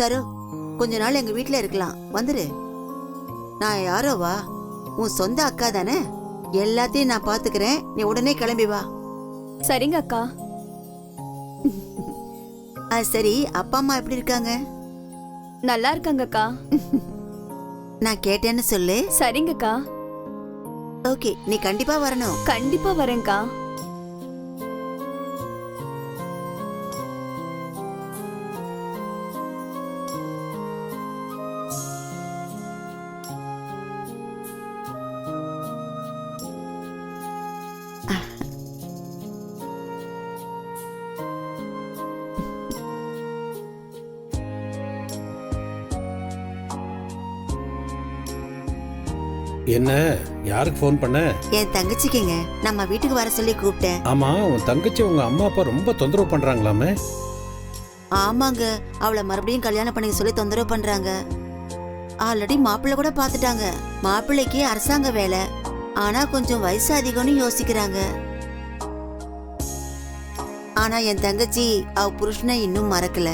சரோ கொஞ்ச நாள் எங்க வீட்ல இருக்கலாம். வந்துரு. நான் யாரோவா உன் சொந்த அக்கா தானே? எல்லாத்தையும் நான் பாத்துக்கிறேன். நீ உடனே கிளம்பி வா. சரிங்க அக்கா. அது சரி. அப்பா அம்மா எப்படி இருக்காங்க? நல்லா இருக்காங்க அக்கா. நான் கேட்டேன்னு சொல்லு. சரிங்கக்கா ஓகே. நீ கண்டிப்பா வரணும். கண்டிப்பா வரேன்க்கா என்ன? யாருக்கு ஃபோன் பண்ண? என் தங்கச்சிக்குங்க. நம்ம வீட்டுக்கு வர சொல்லி கூப்பிட்டேன். ஆமா உன் தங்கச்சி உங்க அம்மா அப்பா ரொம்ப தொந்தரவு பண்றாங்களாமே. ஆமாங்க. அவளை மறுபடியும் கல்யாணம் பண்ணிக்க சொல்லி தொந்தரவு பண்றாங்க. ஆல்ரெடி மாப்பிள்ளை கூட பார்த்துட்டாங்க. மாப்பிள்ளைக்கு அரசாங்க வேலை. ஆனா கொஞ்சம் வயசு அதிகம்னு யோசிக்கிறாங்க. ஆனா என் தங்கச்சி அவ புருஷனை இன்னும் மறக்கல.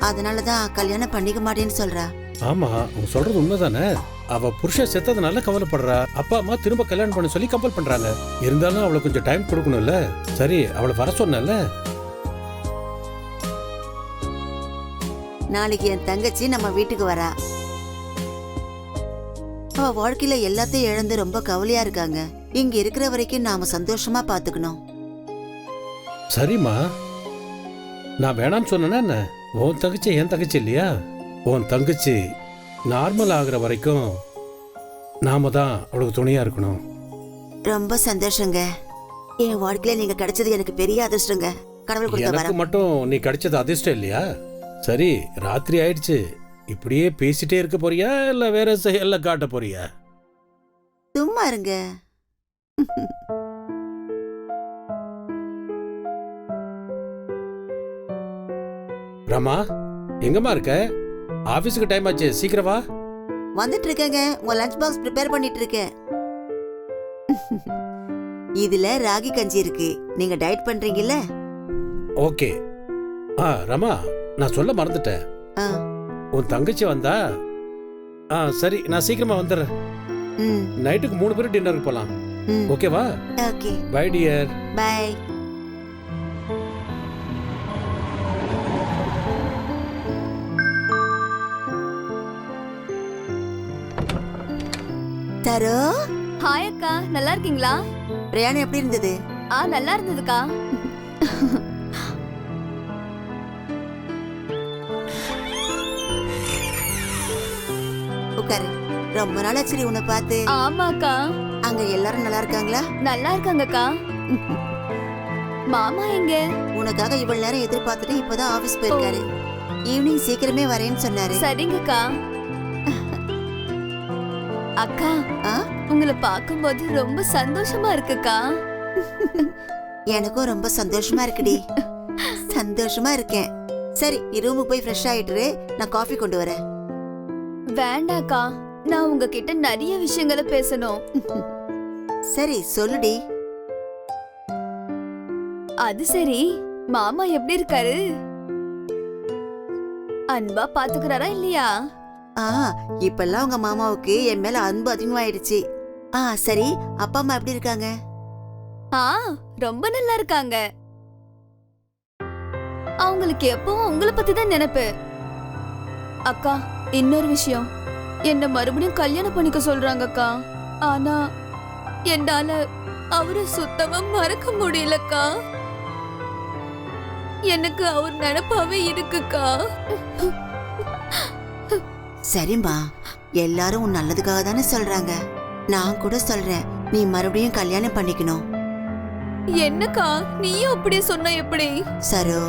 அதனாலதான் கல்யாணம் பண்ணிக்க மாட்டேன்னு சொல்றா. ஆமா சொல்றது உண்மைதானே? அவ புருஷன் செத்ததுனால கவலைப்படுறா. அப்பா அம்மா திரும்ப கல்யாணம் பண்ண சொல்லி கம்பல் பண்றாங்க. இருந்தாலும் அவளுக்கு கொஞ்சம் டைம் கொடுக்கணும்ல? சரி அவளை வர சொன்னல நாளைக்கு என் தங்கச்சி நம்ம வீட்டுக்கு வரா. அவ வாழ்க்கையில எல்லாத்தையும் இழந்து ரொம்ப கவலையா இருக்காங்க. இங்க இருக்கிற வரைக்கும் நாம சந்தோஷமா பாத்துக்கணும். சரிம்மா. நான் வேணாம்னு சொன்னேன்னா என்ன? உன் தங்கச்சி என் தங்கச்சி இல்லையா? உன் தங்கச்சி நார்மல் ஆகுற வரைக்கும் நாம தான் அவளுக்கு துணையா இருக்கணும். ரொம்ப சந்தோஷங்க. என் வாழ்க்கையில நீங்க கிடைச்சது எனக்கு பெரிய அதிர்ஷ்டங்க. கடவுள் கொடுத்த எனக்கு வரம். மட்டும் நீ கிடைச்சது அதிர்ஷ்டம் இல்லையா? சரி ராத்திரி ஆயிடுச்சு. இப்படியே பேசிட்டே இருக்க போறியா? இல்ல வேற செயல்ல காட்ட போறியா? சும்மா இருங்க. ரமா எங்கம்மா இருக்க? ஆபீஸுக்கு டைம் ஆச்சு. சீக்கிரம் வா. வந்துட்டு இருக்கேங்க உங்க லஞ்ச் பாக்ஸ் ப்ரிப்பேர் பண்ணிட்டு இருக்கேன் இதுல ராகி கஞ்சி இருக்கு. நீங்க டயட் பண்றீங்கல்ல? ஓகே ஆ ரமா நான் சொல்ல மறந்துட்டேன். ஆ, உன் தங்கச்சி வந்தா? ஆ சரி நான் சீக்கிரமா வந்துடுறேன். ம், நைட்டுக்கு மூணு பேரும் டின்னருக்கு போலாம். ம். ஓகேவா ஓகே பை டியர் பை தரோ ஹாய் அக்கா நல்லா இருக்கீங்களா? பிரயாணம் எப்படி இருந்தது? ஆ நல்லா இருந்ததுக்கா. உட்காரு. ரொம்ப நாள் ஆச்சு உன்னை பார்த்து. ஆமாக்கா. அங்க எல்லாரும் நல்லா இருக்காங்களா? நல்லா இருக்காங்கக்கா. மாமா எங்க? உனக்காக இவ்வளவு நேரம் எதிர்பார்த்துட்டு இப்பதான் ஆபீஸ் போயிருக்காரு. ஈவினிங் சீக்கிரமே வரேன்னு சொன்னாரு. சரிங்கக்கா. அக்கா? உங்களை பார்க்கும்போது ரொம்ப சந்தோஷமா இருக்குக்கா. எனக்கும் ரொம்ப சந்தோஷமா இருக்குடி. சந்தோஷமா இருக்கேன். சரி நீ ரூமுக்கு போய் ஃப்ரெஷ் ஆயிட்டு நான் காஃபி கொண்டு வரேன். வேண்டாக்கா நான் உங்ககிட்ட நிறைய விஷயங்களை பேசணும். சரி சொல்லுடி. அது சரி மாமா எப்படி இருக்காரு? அன்பா பாத்துக்கிறாரா இல்லையா? ஆ இப்பெல்லாம் உங்க மாமாவுக்கு என் மேல அன்பு அதிகமாயிடுச்சு. ஆ சரி அப்பா அம்மா எப்படி இருக்காங்க? ஆ ரொம்ப நல்லா இருக்காங்க. அவங்களுக்கு எப்பவும் உங்களை பத்தி தான் நினைப்பு. அக்கா இன்னொரு விஷயம். என்ன மறுபடியும் கல்யாணம் பண்ணிக்க சொல்றாங்க அக்கா. ஆனா என்னால அவரை சுத்தமா மறக்க முடியலக்கா. எனக்கு அவர் நினப்பாவே இருக்குக்கா. சரிம்மா. எல்லாரும் உன் நல்லதுக்காக தானே சொல்றாங்க. நான் கூட சொல்றேன். நீ மறுபடியும் கல்யாணம் பண்ணிக்கணும். என்னக்கா? நீயும் அப்படியே சொன்ன எப்படி? சரோ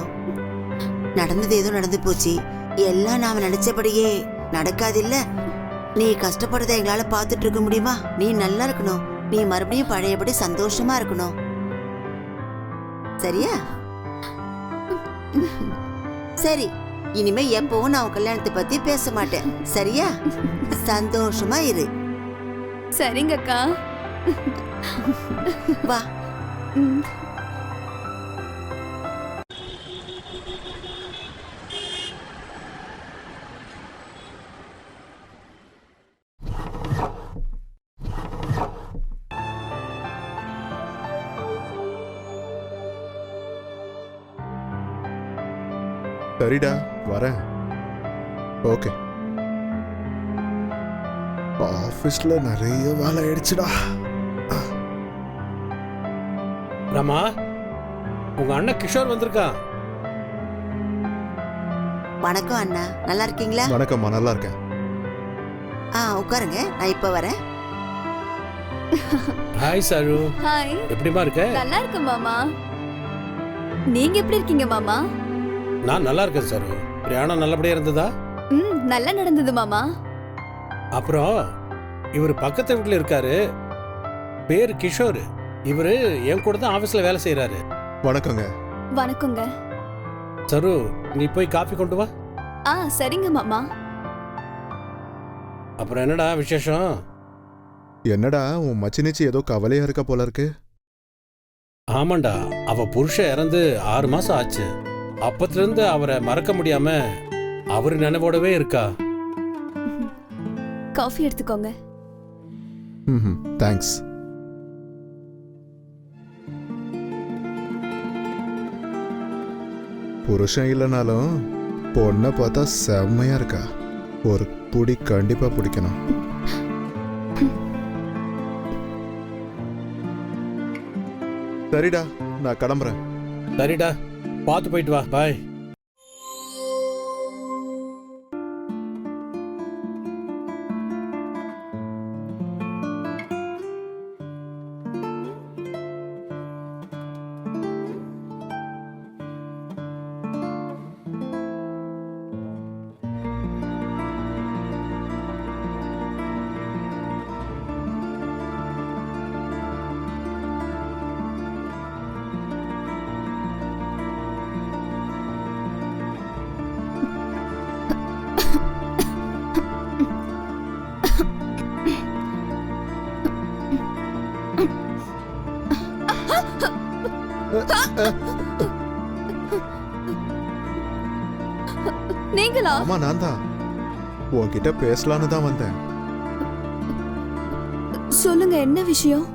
நடந்தது ஏதோ நடந்து போச்சு. எல்லாம் நாம நினைச்சபடியே நடக்காதில்ல? நீ கஷ்டப்படுறத எங்களால பார்த்துட்டு இருக்க முடியுமா? நீ நல்லா இருக்கணும். நீ மறுபடியும் பழையபடி சந்தோஷமா இருக்கணும். சரியா? சரி. இனிமே எப்பவும் நான் கல்யாணத்தை பத்தி பேச மாட்டேன். சரியா? சந்தோஷமா இரு. சரிங்கக்கா. வா. சரிடா. வரேன். ஓகே. ஆஃபீஸில் நிறைய வேலை ஆயிடுச்சுடா. ராமா உங்க அண்ணன் கிஷோர் வந்திருக்கான் வணக்கம் அண்ணா. நல்லா இருக்கீங்களா? வணக்கம்மா நல்லா இருக்கேன். ஆ உட்காருங்க. நான் இப்ப வரேன். ஹாய் சரு ஹாய் எப்படிமா இருக்க? நல்லா இருக்கு மாமா. நீங்க எப்படி இருக்கீங்க மாமா? நான் நல்லா இருக்கேன் சரு பிரயாணம் நல்லபடியா இருந்ததா? ம் நல்லா நடந்தது மாமா. அப்புறம் இவர் பக்கத்து வீட்டில் இருக்காரு. பேர் கிஷோர். இவரு என் கூட தான் ஆஃபீஸில் வேலை செய்கிறாரு வணக்கங்க. வணக்கங்க. சரு நீ போய் காஃபி கொண்டு வா. ஆ சரிங்க மாமா. அப்புறம் என்னடா விசேஷம்? என்னடா உன் மச்சினிச்சி ஏதோ கவலையா இருக்க போல இருக்கு? ஆமாண்டா அவ புருஷன் இறந்து ஆறு மாசம் ஆச்சு. அப்பத்திலிருந்து அவரை மறக்க முடியாம அவர் நினைவோடவே இருக்கா? காஃபி எடுத்துக்கோங்க. தேங்க்ஸ் புருஷன் இல்லைனாலும் பொண்ணை பார்த்தா செம்மையா இருக்கா? ஒரு புடி கண்டிப்பா பிடிக்கணும். சரிடா நான் கிளம்புறேன். சரிடா. பார்த்து போயிட்டு வா பாய் நீங்களா ஆமா நான் தான். உன்கிட்ட பேசலான்னு தான் வந்தேன். சொல்லுங்க என்ன விஷயம்?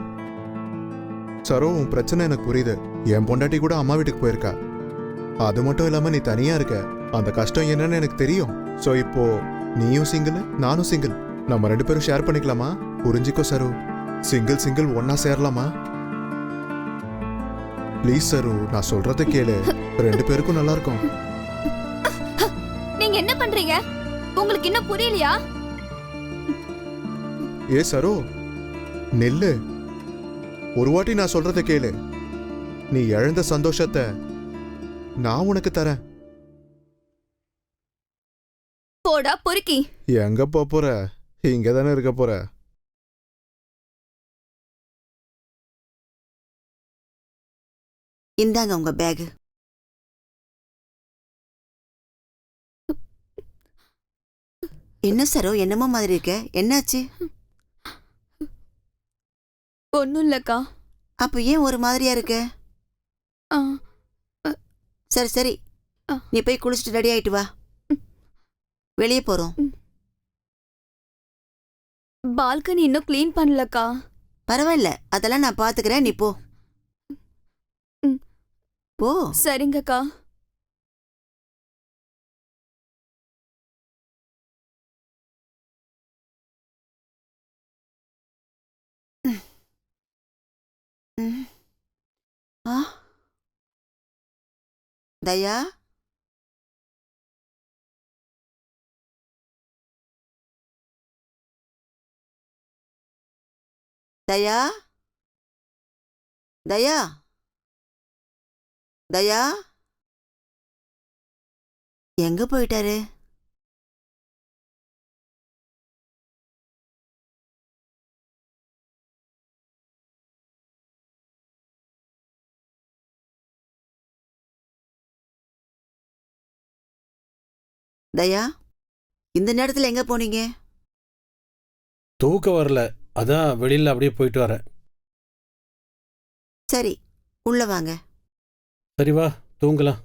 சரோ உன் பிரச்சனை எனக்கு புரியுது. என் பொண்டாட்டி கூட அம்மா வீட்டுக்கு போயிருக்கா. அது மட்டும் இல்லாம நீ தனியா இருக்க. அந்த கஷ்டம் என்னன்னு எனக்கு தெரியும். சோ இப்போ நீயும் சிங்கிள் நானும் சிங்கிள் நம்ம ரெண்டு பேரும் ஷேர் பண்ணிக்கலாமா? புரிஞ்சுக்கோ சரு. சிங்கிள் சிங்கிள் ஒன்னா சேரலாமா? ப்ளீஸ் சரு நான் சொல்றத கேளு. ரெண்டு பேருக்கும் நல்லா இருக்கும். பண்றீங்க உங்களுக்கு இன்னும் புரியலையா? ஏ சரோ நெல்லு. ஒரு வாட்டி நான் சொல்றத கேளு. நீ இழந்த சந்தோஷத்தை நான் உனக்கு தரேன். போடா பொறுக்கி. எங்க போப் போற? இங்க தானே இருக்க போற? இந்தாங்க உங்க பேக். என்ன சரோ என்னமோ மாதிரி இருக்க? என்னாச்சு? ஒன்னும் இல்லக்கா அப்ப ஏன் ஒரு மாதிரியா இருக்க? ஆ, சரி சரி. ஆ. நீ போய் குளிச்சுட்டு ரெடி ஆயிட்டு வா. வெளியே போறோம். பால்கனி இன்னும் க்ளீன் பண்ணலக்கா. பரவாயில்ல அதெல்லாம் நான் பாத்துக்கிறேன். நீ போ. ம். போ. சரிங்கக்கா ம். ஆ தயா தயா தயா தயா எங்க போயிட்டாரு தயா இந்த நேரத்துல எங்க போனீங்க? தூக்கம் வரல. அதான் வெளியில அப்படியே போயிட்டு வரேன். சரி உள்ள வாங்க. சரி வா தூங்கலாம்.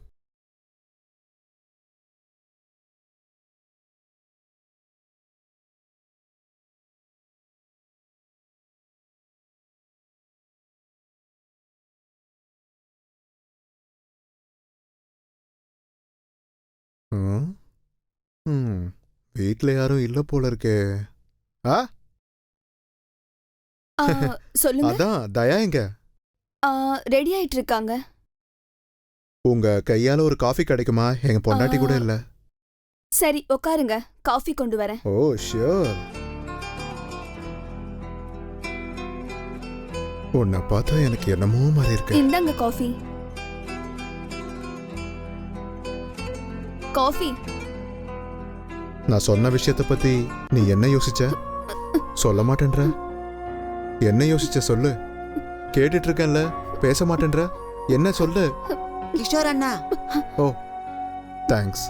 வீட்ல யாரும் இல்ல போல இருக்கே. ஆ? ஆ, சொல்லுங்க. அதான் தயா எங்க? ரெடி ஆயிட்டு இருக்காங்க. உங்க கையால ஒரு காஃபி கிடைக்குமா? எங்க பொண்டாட்டி கூட இல்ல. சரி உட்காருங்க காஃபி கொண்டு வரேன். Oh sure. உன்னை பார்த்தா எனக்கு என்னமோ மாதிரி இருக்கு. இந்தாங்க காஃபி. காஃபி? நான் சொன்ன விஷயத்த பத்தி நீ என்ன யோசிச்ச? சொல்ல மாட்டேன்ற. என்ன யோசிச்ச சொல்லு. கேட்டுட்டு இருக்கேன்ல பேச மாட்டேன்ற. என்ன சொல்லு. கிஷோர் அண்ணா. தேங்க்ஸ்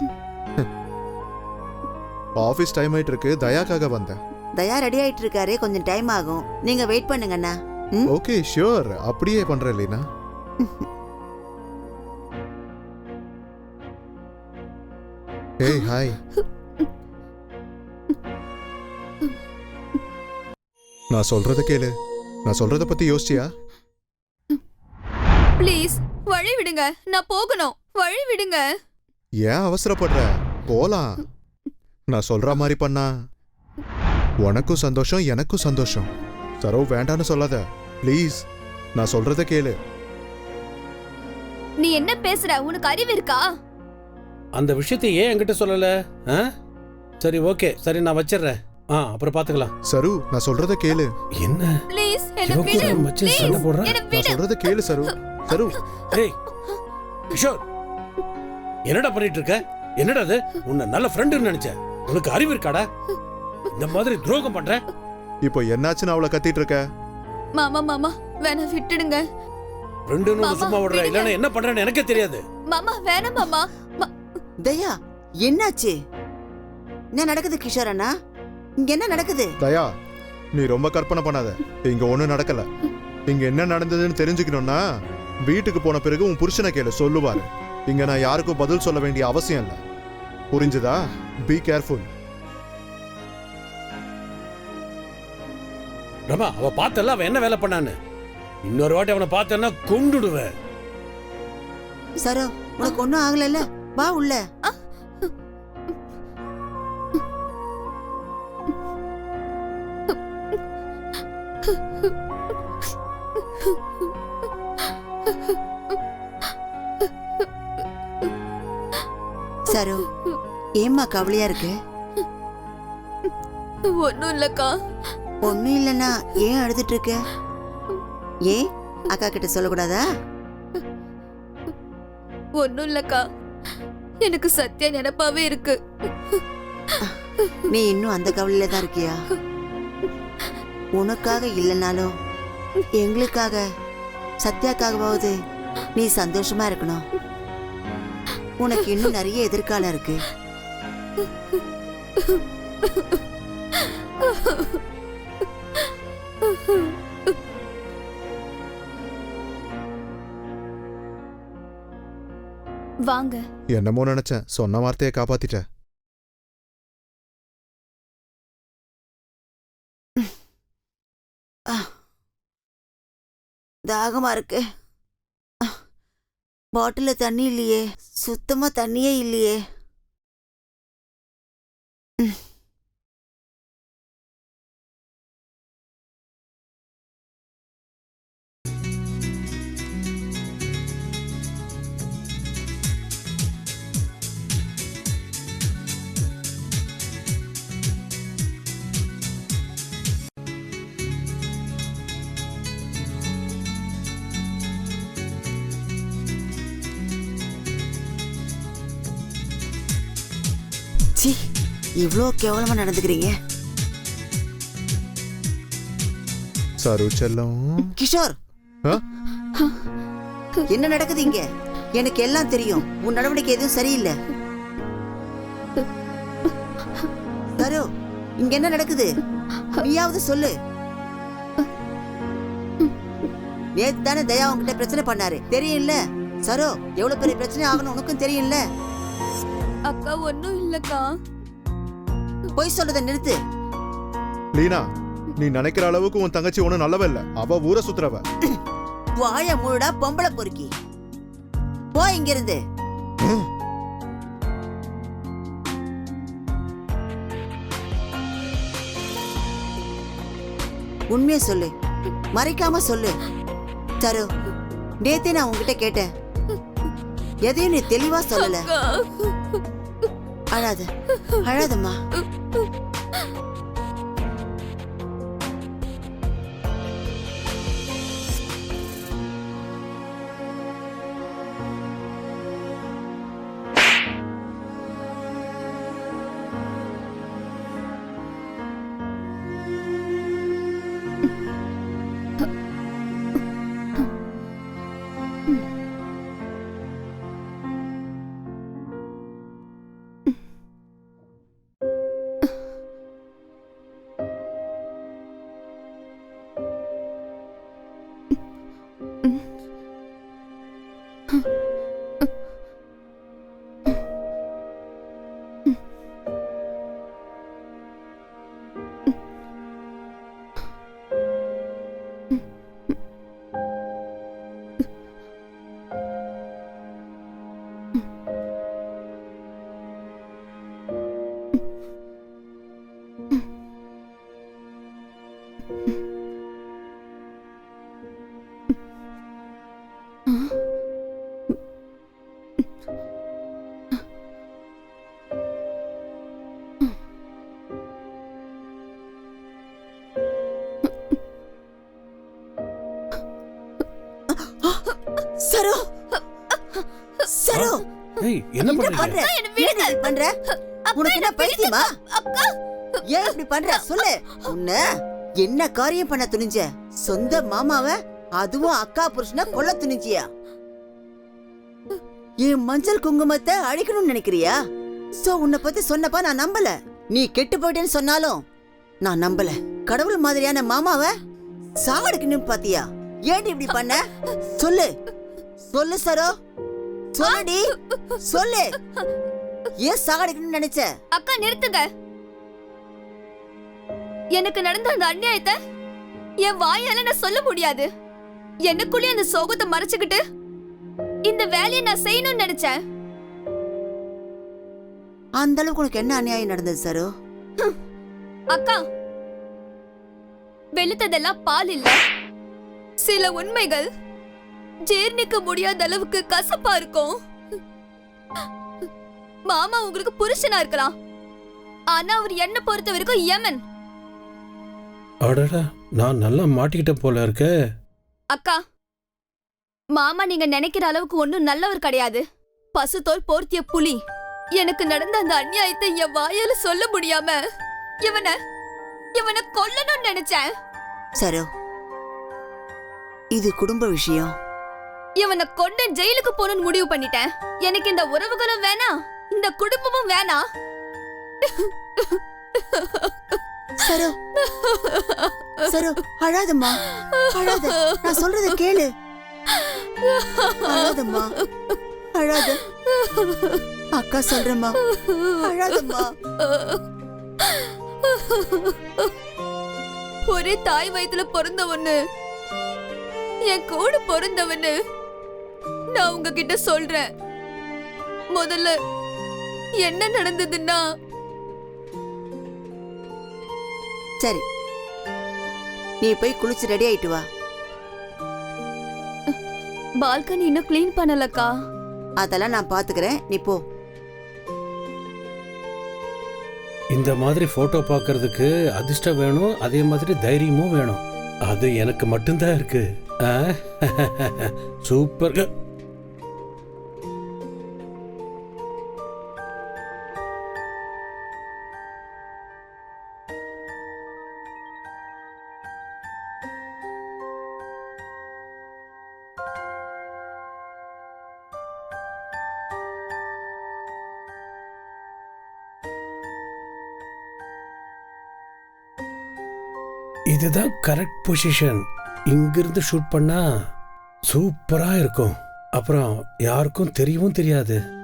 ஆஃபீஸ் டைம் ஆயிட்டு இருக்கு தயாக்காக வந்தேன். தயா ரெடி ஆயிட்டு இருக்காரு கொஞ்சம் டைம் ஆகும். நீங்க வெயிட் பண்ணுங்க அண்ணா? ஓகே ஷியோர் அப்படியே பண்றேன் லீனா. ஏய் ஹாய் நான் சொல்றத கேளு. நான் சொல்றத பத்தி யோசிச்சியா? ப்ளீஸ் வழி விடுங்க. நான் போகணும். வழி விடுங்க. ஏன் அவசரப்படுற? போலாம். நான் சொல்ற மாதிரி பண்ணா. உனக்கும் சந்தோஷம் எனக்கும் சந்தோஷம். சரோ வேண்டான்னு சொல்லாத. ப்ளீஸ் நான் சொல்றத கேளு. நீ என்ன பேசுற? உனக்கு அறிவு இருக்கா? அந்த விஷயத்தை ஏன் என்கிட்ட சொல்லல? ஆ? சரி ஓகே. சரி நான் வச்சிடுறேன். ஆ அப்புறம் பாத்துக்கலாம். சரு நான் சொல்றத கேளு. என்ன? ப்ளீஸ் என்ன விடு. மச்சான் ப்ளீஸ் சண்டை போடுறா? என்ன நான் விடு சொல்றத கேளு சரு. சரு. ஏய் கிஷோர். என்னடா பண்ணிட்டு இருக்க? என்னடா அது உன்னை நல்ல ஃப்ரெண்டுன்னு நினைச்சேன். உனக்கு அறிவு இருக்காடா? இந்த மாதிரி துரோகம் பண்ற? இப்போ என்னாச்சுன்னு அவளை கத்திட்டு இருக்க? மாமா மாமா வேணா விட்டுடுங்க. ஃப்ரெண்டுன்னு மாமா, சும்மா விடுற. இல்லைன்னா என்ன பண்றேன்னு எனக்கே தெரியாது. மாமா வேணாம் மாமா. ம- தயா என்னாச்சு? என்ன நடக்குது கிஷோர் அண்ணா? இங்க என்ன நடக்குது? தயா நீ ரொம்ப கற்பனை பண்ணாத. இங்க ஒண்ணும் நடக்கல. இங்க என்ன நடந்ததுன்னு தெரிஞ்சுக்கணும்னா வீட்டுக்கு போன பிறகு உன் புருஷனை கேளு சொல்லுவாரு. இங்க நான் யாருக்கும் பதில் சொல்ல வேண்டிய அவசியம் இல்ல. புரிஞ்சுதா? பி கேர்ஃபுல் ரமா அவ பார்த்தல அவன் என்ன வேலை பண்ணான்னு. இன்னொரு வாட்டி அவனை பார்த்தேன்னா கொண்டுடுவேன் சரோ உனக்கு ஒண்ணும் ஆகலல்ல? வா உள்ள. சரோ ஏம்மா கவலையா இருக்கு? ஒண்ணும் இல்லக்கா. ஒண்ணும் இல்லைன்னா ஏன் அழுதுட்டு இருக்க? ஏன் அக்கா கிட்ட சொல்லக்கூடாதா? ஒண்ணும் இல்லக்கா. எனக்கு சத்தியா நினைப்பாவே இருக்கு. நீ இன்னும் அந்த கவலையில தான் இருக்கியா? உனக்காக இல்லைனாலும் எங்களுக்காக சத்யாக்காகவாவது நீ சந்தோஷமா இருக்கணும். உனக்கு இன்னும் நிறைய எதிர்காலம் இருக்கு. வாங்க. என்னமோ நினைச்சேன். சொன்ன வார்த்தையை காப்பாத்திட்ட. தாகமா இருக்கு. பாட்டில தண்ணி இல்லையே. சுத்தமா தண்ணியே இல்லையே. இவ்ளோ கேவலமா நடந்துக்கிறீங்க? சரு செல்லம். கிஷோர்? என்ன நடக்குது இங்க? எனக்கு எல்லாம் தெரியும். உன் நடவடிக்கை எதுவும் சரியில்லை. சரு இங்க என்ன நடக்குது? நீயாவது சொல்லு. நேத்து தானே தயா உன்கிட்ட பிரச்சனை பண்ணாரு. தெரியும்ல? சரோ எவ்வளவு பெரிய பிரச்சனை ஆகணும் உனக்கும் தெரியும்ல? அக்கா ஒண்ணும் இல்லக்கா. பொய் சொல்றதை நிறுத்து. லீனா நீ நினைக்கிற அளவுக்கு உன் தங்கச்சி ஒன்றும் நல்லவ இல்ல. அவ ஊரை சுத்துறவ. வாய முழுடா பொம்பளை பொறுக்கி. போ இங்கிருந்து. உண்மையை சொல்லு. மறைக்காம சொல்லு. தரு நேத்தே நான் உங்ககிட்ட கேட்டேன். எதையும் நீ தெளிவா சொல்லல. அழாத அழாதம்மா. சரு என்ன பண்ற? உனக்கு என்ன பைத்தியமா? அக்கா. ஏன் இப்படி பண்ற? சொல்லு. உன்ன என்ன காரியம் பண்ண துணிஞ்ச? சொந்த மாமாவ அதுவும் அக்கா புருஷனை கொல்ல துணிஞ்சியா? என் மஞ்சள் குங்குமத்தை அழிக்கணும்னு நினைக்கிறியா? சோ உன்னை பத்தி சொன்னப்ப நான் நம்பல. நீ கெட்டு போயிட்டேன்னு சொன்னாலும் நான் நம்பல. கடவுள் மாதிரியான மாமாவ சாவடிக்கணும்னு பாத்தியா? ஏன் இப்படி பண்ண? சொல்லு. சொல்லு சரோ. சொல்லுடி சொல்லு. ஏன் சாகடிக்கணும்னு நினைச்ச? அக்கா நிறுத்துங்க. எனக்கு நடந்த அந்த அநியாயத்தை என் வாயால நான் சொல்ல முடியாது. எனக்குள்ளே அந்த சோகத்தை மறைச்சுக்கிட்டு இந்த வேலையை நான் செய்யணும்னு நினைச்சேன். அந்த அளவுக்கு உனக்கு என்ன அநியாயம் நடந்தது சரோ? அக்கா வெளுத்ததெல்லாம் பால் இல்ல சில உண்மைகள் ஜீர்ணிக்க முடியாத அளவுக்கு கசப்பா இருக்கும். மாமா உங்களுக்கு புருஷனா இருக்கலாம். ஆனா அவர் என்ன பொறுத்த வரைக்கும் யமன். அடடா நான் நல்லா மாட்டிக்கிட்டேன் போல இருக்க. அக்கா மாமா நீங்க நினைக்கிற அளவுக்கு ஒண்ணும் நல்லவர் கிடையாது. பசுத்தோல் போர்த்திய புலி. எனக்கு நடந்த அந்த அநியாயத்தை என் வாயால சொல்ல முடியாம இவனை இவனை கொல்லணும்னு நினைச்சேன். சரோ இது குடும்ப விஷயம். இவனை கொண்டு ஜெயிலுக்கு போகணும்னு முடிவு பண்ணிட்டேன். எனக்கு இந்த உறவுகளும் வேணாம் இந்த குடும்பமும் வேணாம் சரோ சரோ அழாதம்மா அழாத. நான் சொல்றத கேளு. அழாதம்மா அழாத. அக்கா சொல்றேம்மா அழாதம்மா. ஒரே தாய் வயித்துல பிறந்த ஒண்ணு என் கூட பிறந்தவன்னு நான் உங்ககிட்ட சொல்றேன். முதல்ல என்ன நடந்ததுன்னா சரி. நீ போய் குளிச்சு ரெடி ஆயிட்டு வா. பால்கனி இன்னும் க்ளீன் பண்ணலக்கா. அதெல்லாம் நான் பாத்துக்கிறேன். நீ போ. இந்த மாதிரி போட்டோ பார்க்கறதுக்கு அதிர்ஷ்டம் வேணும் அதே மாதிரி தைரியமும் வேணும். அது எனக்கு மட்டும்தான் இருக்கு? சூப்பர். இதுதான் கரெக்ட் பொசிஷன் இங்கிருந்து ஷூட் பண்ணா சூப்பராக இருக்கும். அப்புறம் யாருக்கும் தெரியவும் தெரியாது.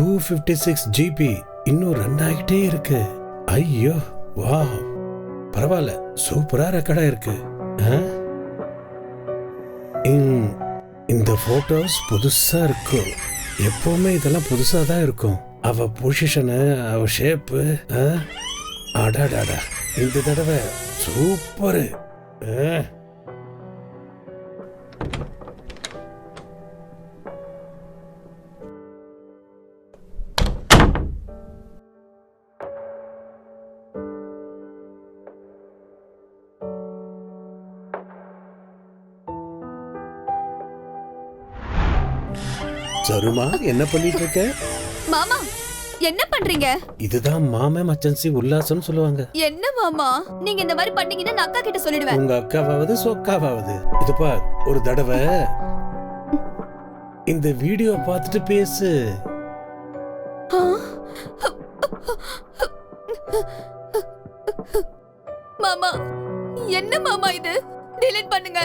டூ ஃபிஃப்டி சிக்ஸ் ஜிபி இன்னும் ரன் ஆகிட்டே இருக்கு. ஐயோ வா பரவாயில்ல சூப்பரா ரெக்கார்டா இருக்கு ஆ? இந்த போட்டோஸ் புதுசா இருக்கும். எப்பவுமே இதெல்லாம் புதுசா தான் இருக்கும். அவ பொசிஷனு அவ ஷேப்பு அடாடாடா இந்த தடவை சூப்பரு ஆ? சருமா என்ன பண்ணிட்டு இருக்க மாமா என்ன பண்றீங்க? இதுதான் மாமே மச்சன்சி உல்லாசம்னு சொல்லுவாங்க. என்ன மாமா? நீங்க இந்த மாதிரி பண்ணீங்கன்னா நான் அக்கா கிட்ட சொல்லிடுவேன். உங்க அக்காவாவது சொக்காவாவது இது பார் ஒரு தடவை. இந்த வீடியோ பார்த்துட்டு பேசு? மாமா என்ன மாமா இது? டிலீட் பண்ணுங்க.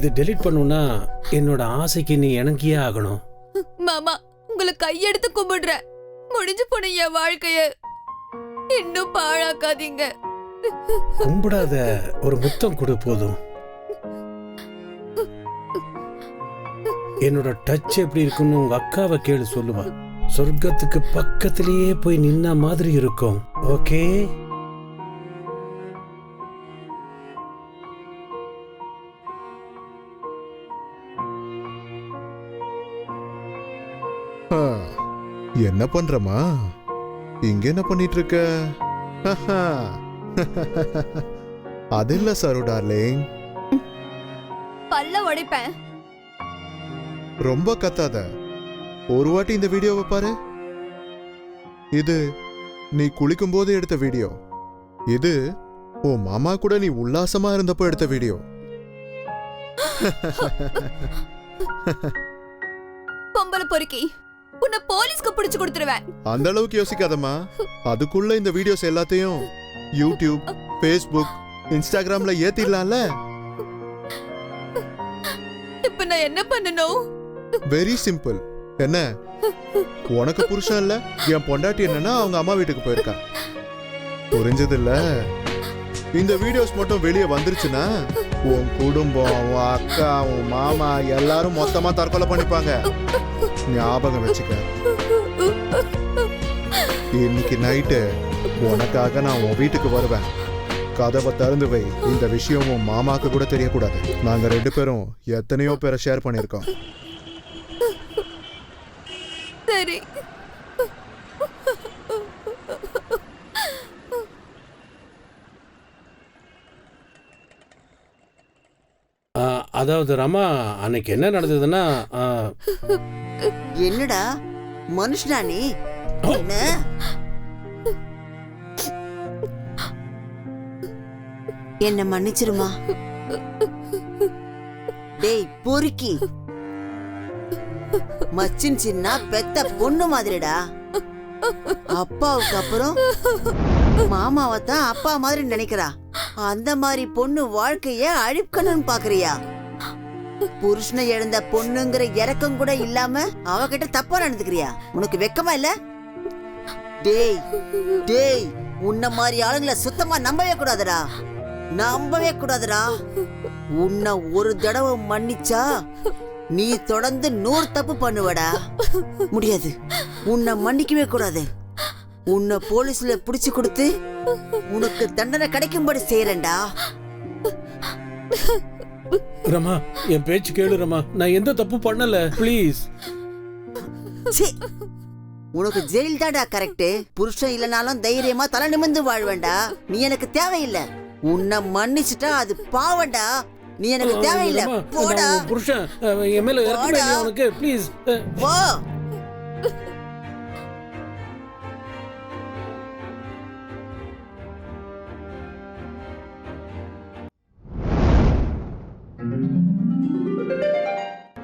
இது டெலீட் பண்ணுனா என்னோட ஆசைக்கு நீ இணங்கியே ஆகணும். மாமா உங்களை கையெடுத்து கும்பிடுறேன். முடிஞ்சு போன என் வாழ்க்கைய இன்னும் பாழாக்காதீங்க. கும்பிடாத ஒரு முத்தம் கொடு போதும். என்னோட டச் எப்படி இருக்குன்னு உங்க அக்காவை கேளு சொல்லுவா. சொர்க்கத்துக்கு பக்கத்திலேயே போய் நின்ன மாதிரி இருக்கும். ஓகே என்ன பண்றமா? இங்க என்ன பண்ணிட்டு இருக்க. அது இல்ல சரு டார்லிங். பல்ல உடைப்பேன். ரொம்ப கத்தாத. ஒரு வாட்டி இந்த வீடியோவை பாரு. இது நீ குளிக்கும் போது எடுத்த வீடியோ. இது உன் மாமா கூட நீ உல்லாசமா இருந்தப்போ எடுத்த வீடியோ. பொம்பளை பொறுக்கி. உன்னை போலீஸ்க்கு பிடிச்சு கொடுத்துருவேன். அந்த அளவுக்கு யோசிக்காதம்மா. அதுக்குள்ள இந்த வீடியோஸ் எல்லாத்தையும் யூடியூப் ஃபேஸ்புக் இன்ஸ்டாகிராம்ல ஏத்திடலாம்ல? இப்ப நான் என்ன பண்ணணும்? வெரி சிம்பிள் என்ன? உனக்கு புருஷன் இல்ல என் பொண்டாட்டி என்னன்னா அவங்க அம்மா வீட்டுக்கு போயிருக்கா. புரிஞ்சது இல்ல இந்த வீடியோஸ் மட்டும் வெளியே வந்துருச்சுன்னா உன் குடும்பம் உன் அக்கா உன் மாமா எல்லாரும் மொத்தமா தற்கொலை பண்ணிப்பாங்க. ஞாபகம் வச்சுக்க. இன்னைக்கு நைட்டு உனக்காக நான் உன் வீட்டுக்கு வருவேன். கதவை திறந்து வை. இந்த விஷயம் உன் மாமாக்கு கூட தெரியக்கூடாது. நாங்க ரெண்டு பேரும் எத்தனையோ பேரை ஷேர் பண்ணியிருக்கோம். சரி. ஆ, அதாவது ரமா அன்னைக்கு என்ன நடந்ததுன்னா என்னடா? மனுஷனா நீ என்ன? என்ன மன்னிச்சிருமா? டேய் பொறுக்கி. மச்சின் சின்ன பெத்த பொண்ணு மாதிரிடா. அப்பாவுக்கு அப்புறம் மாமாவை தான் அப்பா மாதிரி நினைக்கிறா. அந்த மாதிரி பொண்ணு வாழ்க்கைய அழிக்கணும்னு பாக்குறியா? புருஷனை எழுந்த பொண்ணுங்கிற இறக்கம் கூட இல்லாம அவகிட்ட தப்பா நடந்துக்கிறியா? உனக்கு வெக்கமா இல்ல? டேய் டேய் உன்ன மாதிரி ஆளுங்களை சுத்தமா நம்பவே கூடாதுடா. நம்பவே கூடாதுடா. உன்னை ஒரு தடவை மன்னிச்சா நீ தொடர்ந்து நூறு தப்பு பண்ணுவடா. முடியாது. உன்னை மன்னிக்கவே கூடாது. உன்னை போலீஸ்ல புடிச்சு கொடுத்து உனக்கு தண்டனை கிடைக்கும்படி செய்யறேன்டா ரமா என் பேச்சு கேளு ரமா. நான் எந்த தப்பு பண்ணல. ப்ளீஸ் ச்சீ. உனக்கு ஜெயில் தான்டா கரெக்ட் புருஷன் இல்லனாலும் தைரியமா தலை நிமிர்ந்து வாழ்வேன்டா. நீ எனக்கு தேவையில்லை. உன்னை மன்னிச்சுட்டா அது பாவண்டா நீ எனக்கு தேவையில்லை. ரமா, போடா. நான் உன் புருஷன். அஹ், என் மேல இறக்கமே போடா. உனக்கு? ப்ளீஸ் போ.